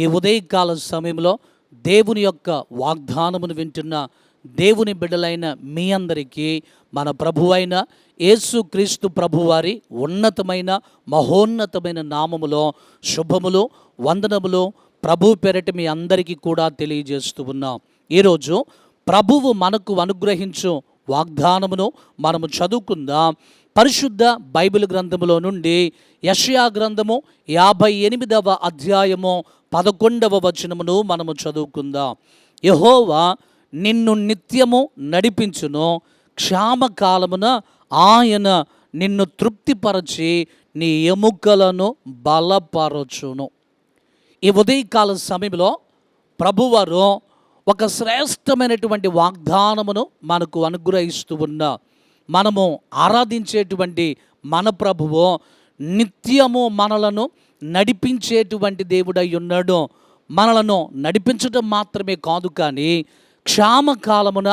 ఈ ఉదయకాల సమయంలో దేవుని యొక్క వాగ్దానమును వింటున్న దేవుని బిడ్డలైన మీ అందరికీ మన ప్రభువైన యేసుక్రీస్తు ప్రభువారి ఉన్నతమైన మహోన్నతమైన నామములో శుభములు వందనములు ప్రభు పెరటి మీ అందరికీ కూడా తెలియజేస్తూ ఉన్నాం. ఈరోజు ప్రభువు మనకు అనుగ్రహించు వాగ్దానమును మనము చదువుకుందాం. పరిశుద్ధ బైబిల్ గ్రంథములో నుండి యషయా గ్రంథము యాభై ఎనిమిదవ అధ్యాయము పదకొండవ వచనమును మనము చదువుకుందాం. యహోవా నిన్ను నిత్యము నడిపించును క్షామకాలమున ఆయన నిన్ను తృప్తిపరచి నీ ఎముకలను బలపరచును. ఈ ఉదయకాల సమయంలో ప్రభువారు ఒక శ్రేష్టమైనటువంటి వాగ్దానమును మనకు అనుగ్రహిస్తూ ఉన్నారు. మనము ఆరాధించేటువంటి మన ప్రభువు నిత్యము మనలను నడిపించేటువంటి దేవుడై ఉన్నాడు. మనలను నడిపించడం మాత్రమే కాదు కానీ క్షామకాలమున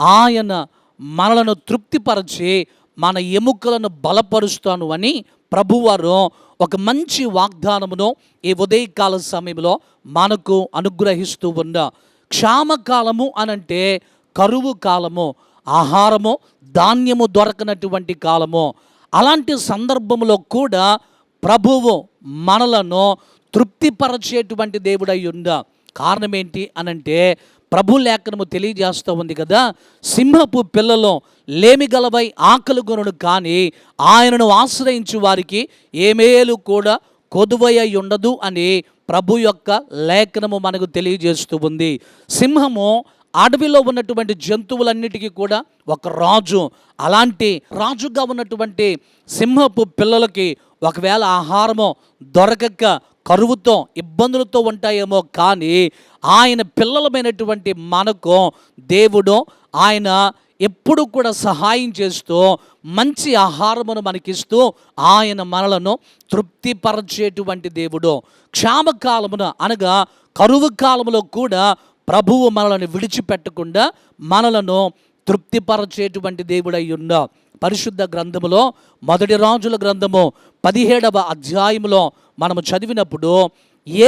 ఆయన మనలను తృప్తిపరచి మన ఎముకలను బలపరుస్తాను అని ప్రభువారు ఒక మంచి వాగ్దానమును ఈ ఉదయకాల సమయంలో మనకు అనుగ్రహిస్తూ ఉన్న క్షామకాలము అనంటే కరువు కాలము. ఆహారము ధాన్యము దొరకనటువంటి కాలము. అలాంటి సందర్భంలో కూడా ప్రభువు మనలను తృప్తిపరచేటువంటి దేవుడై ఉండ కారణం ఏంటి అనంటే ప్రభు లేఖనము తెలియజేస్తూ ఉంది కదా సింహపు పిల్లలు లేమిగలవై ఆకలి కొనుడు కానీ ఆయనను ఆశ్రయించు వారికి ఏమేలు కూడా కొదువయ్య ఉండదు అని ప్రభు యొక్క లేఖనము మనకు తెలియజేస్తూ ఉంది. సింహము అడవిలో ఉన్నటువంటి జంతువులన్నిటికీ కూడా ఒక రాజు అలాంటి రాజుగా ఉన్నటువంటి సింహపు పిల్లలకి ఒకవేళ ఆహారము దొరకక కరువుతో ఇబ్బందులతో ఉంటాయేమో కానీ ఆయన పిల్లలమైనటువంటి మనకు దేవుడు ఆయన ఎప్పుడు కూడా సహాయం చేస్తూ మంచి ఆహారమును మనకిస్తూ ఆయన మనలను తృప్తిపరచేటువంటి దేవుడు. క్షామకాలమున అనగా కరువు కాలంలో కూడా ప్రభువు మనలను విడిచిపెట్టకుండా మనలను తృప్తిపరచేటువంటి దేవుడై ఉన్న పరిశుద్ధ గ్రంథములో మొదటి రాజుల గ్రంథము పదిహేడవ అధ్యాయములో మనము చదివినప్పుడు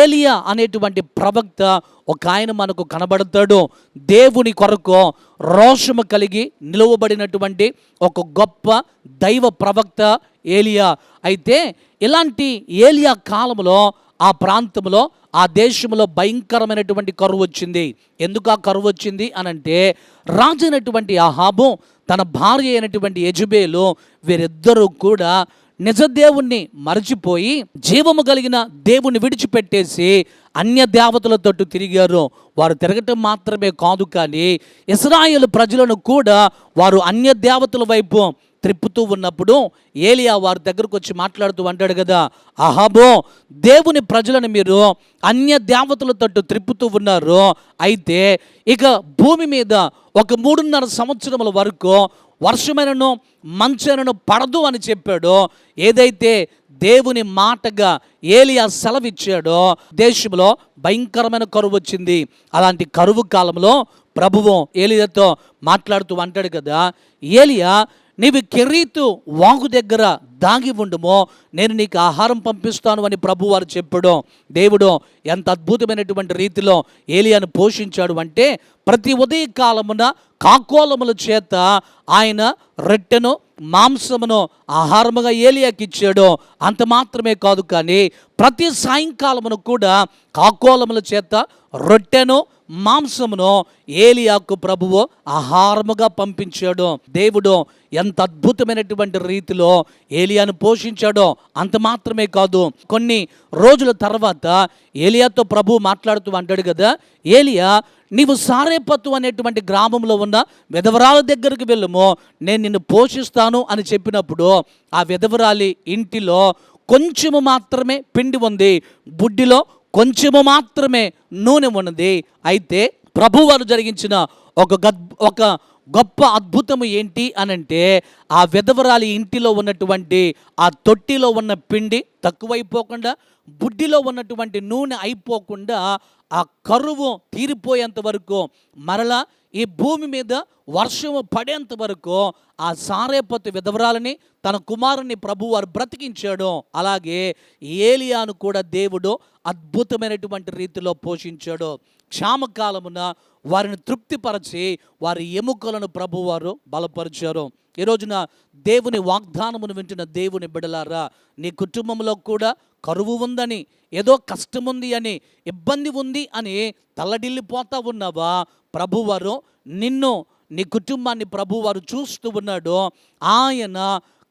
ఏలియా అనేటువంటి ప్రవక్త ఒక ఆయన మనకు కనబడతాడు. దేవుని కొరకు రోషము కలిగి నిలువబడినటువంటి ఒక గొప్ప దైవ ప్రవక్త ఏలియా. అయితే ఇలాంటి ఏలియా కాలంలో ఆ ప్రాంతంలో ఆ దేశంలో భయంకరమైనటువంటి కరువు వచ్చింది. ఎందుకు ఆ కరువు వచ్చింది అనంటే రాజు అయినటువంటి ఆహాబు తన భార్య అయినటువంటి యజుబేలు వీరిద్దరూ కూడా నిజ దేవుణ్ణి మరచిపోయి జీవము కలిగిన దేవుణ్ణి విడిచిపెట్టేసి అన్య దేవతలతోటి తిరిగారు. వారు తిరగటం మాత్రమే కాదు కానీ ఇస్రాయేల్ ప్రజలను కూడా వారు అన్య దేవతల వైపు త్రిప్పుతూ ఉన్నప్పుడు ఏలియా వారి దగ్గరకు వచ్చి మాట్లాడుతూ అంటాడు కదా అహాబో దేవుని ప్రజలను మీరు అన్య దేవతల తట్టు త్రిప్పుతూ ఉన్నారు. అయితే ఇక భూమి మీద ఒక మూడున్నర సంవత్సరముల వరకు వర్షమైనను మంచైనను పడదు అని చెప్పాడో ఏదైతే దేవుని మాటగా ఏలియా సెలవిచ్చాడో దేశంలో భయంకరమైన కరువు వచ్చింది. అలాంటి కరువు కాలంలో ప్రభువు ఏలియాతో మాట్లాడుతూ అంటాడు కదా ఏలియా నీవు కెరీతు వాగు దగ్గర దాగి ఉండుమో నేను నీకు ఆహారం పంపిస్తాను అని ప్రభు వారు దేవుడు ఎంత అద్భుతమైనటువంటి రీతిలో ఏలియాను పోషించాడు అంటే ప్రతి ఉదయ కాలమున కాకోలముల చేత ఆయన రొట్టెను మాంసమును ఆహారముగా ఏలియాకి ఇచ్చాడు. అంత మాత్రమే కాదు కానీ ప్రతి సాయంకాలమును కూడా కాకోలముల చేత రొట్టెను మాంసమును ఏలియాకు ప్రభువు ఆహారముగా పంపించాడు. దేవుడు ఎంత అద్భుతమైనటువంటి రీతిలో ఏలియాను పోషించాడో అంత మాత్రమే కాదు. కొన్ని రోజుల తర్వాత ఏలియాతో ప్రభు మాట్లాడుతూ అంటాడు కదా ఏలియా నీవు సారేపత్తు అనేటువంటి గ్రామంలో ఉన్న విధవరాల దగ్గరికి వెళ్ళము. నేను నిన్ను పోషిస్తాను అని చెప్పినప్పుడు ఆ విధవరాలి ఇంటిలో కొంచెము మాత్రమే పిండి ఉంది. బుడ్డిలో కొంచెము మాత్రమే నూనె ఉన్నది. అయితే ప్రభువారు జరిగించిన ఒక గద్ ఒక గొప్ప అద్భుతము ఏంటి అనంటే ఆ విధవరాలి ఇంటిలో ఉన్నటువంటి ఆ తొట్టిలో ఉన్న పిండి తక్కువైపోకుండా బుడ్డిలో ఉన్నటువంటి నూనె అయిపోకుండా ఆ కరువు తీరిపోయేంత వరకు మరలా ఈ భూమి మీద వర్షము పడేంత వరకు ఆ సారేపతి విధవరాలని తన కుమారుని ప్రభు వారు బ్రతికించాడు. అలాగే ఏలియాను కూడా దేవుడు అద్భుతమైనటువంటి రీతిలో పోషించాడు. క్షామకాలమున వారిని తృప్తిపరచి వారి ఎముకలను ప్రభువారు బలపరిచారు. ఈ రోజున దేవుని వాగ్దానమును వింటున్న దేవుని బిడలారా నీ కుటుంబంలో కూడా కరువు ఉందని ఏదో కష్టం ఉంది అని ఇబ్బంది ఉంది అని తల్లడిల్లిపోతా ఉన్నావా? ప్రభువారు నిన్ను నీ కుటుంబాన్ని ప్రభువారు చూస్తూ ఉన్నాడు. ఆయన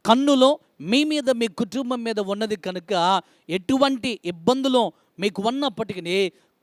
కన్నులో మీ మీద మీ కుటుంబం మీద ఉన్నది కనుక ఎటువంటి ఇబ్బందులు మీకు ఉన్నప్పటికీ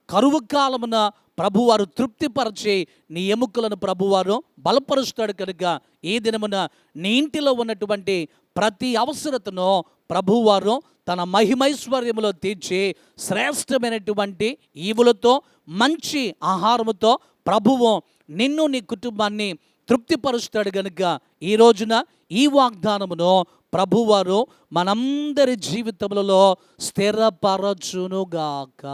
కరువు కాలమున ప్రభువారు తృప్తిపరచి నీ ఎముకలను ప్రభువారు బలపరుస్తాడు కనుక ఈ దినమున నీ ఇంటిలో ఉన్నటువంటి ప్రతి అవసరతను ప్రభువారు తన మహిమైశ్వర్యములో తీర్చి శ్రేష్టమైనటువంటి ఈవులతో మంచి ఆహారముతో ప్రభువు నిన్ను నీ కుటుంబాన్ని తృప్తిపరుస్తాడు గనుక ఈ రోజున ఈ వాగ్దానమును ప్రభువారు మనందరి జీవితములలో స్థిరపరచునుగాక.